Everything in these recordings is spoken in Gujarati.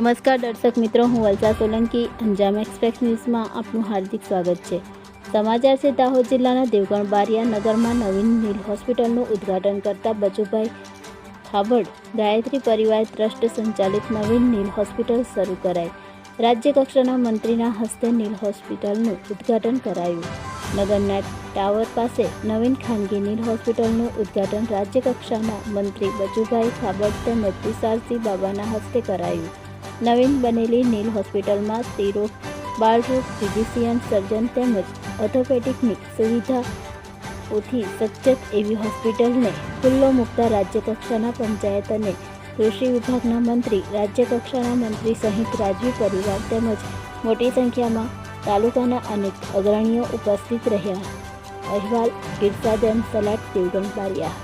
નમસ્કાર દર્શક મિત્રો, હું વલસા સોલંકી, અંજામ એક્સપ્રેસ ન્યૂઝમાં આપનું હાર્દિક સ્વાગત છે. સમાચાર છે, દાહોદ જિલ્લાના દેવગણ બારિયા નગરમાં નવીન નીલ હોસ્પિટલનું ઉદ્ઘાટન કરતા બચુભાઈ ખાબડ ગાયત્રી પરિવાર ટ્રસ્ટ સંચાલિત નવીન નીલ હોસ્પિટલ શરૂ કરાઈ. રાજ્યકક્ષાના મંત્રીના હસ્તે નીલ હોસ્પિટલનું ઉદ્ઘાટન કરાયું. નગરના ટાવર પાસે નવીન ખાનગી નીલ હોસ્પિટલનું ઉદ્ઘાટન રાજ્યકક્ષાના મંત્રી બચુભાઈ ખાબડ તેમજ તુષારસિંહ બાબાના હસ્તે કરાયું. નવીન બનેલી નીલ હોસ્પિટલમાં સ્ત્રીરોગ બાળરોગ ફિઝિશિયન, સર્જન તેમજ ઓર્થોપેડિકની સુવિધાઓથી સજ્જત એવી હોસ્પિટલને ખુલ્લો મૂકતા રાજ્ય કક્ષાના પંચાયત અને કૃષિ વિભાગના મંત્રી, રાજ્યકક્ષાના મંત્રી સહિત રાજવી પરિવાર તેમજ મોટી સંખ્યામાં તાલુકાના અનેક અગ્રણીઓ ઉપસ્થિત રહ્યા. અહેવાલ ગિરસાદન સલાટ દેવગણ બારિયા.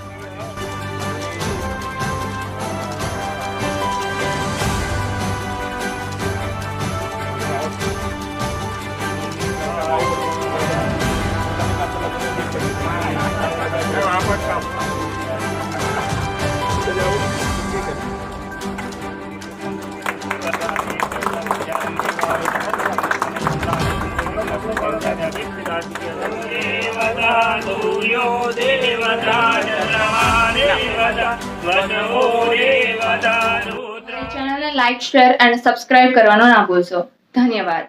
सूर्यो देवता चन्द्रमा देवता वनवो देवता रुद्र ચેનલને લાઇક શેર અને સબસ્ક્રાઇબ કરવાનો ના ભૂલશો ધન્યવાદ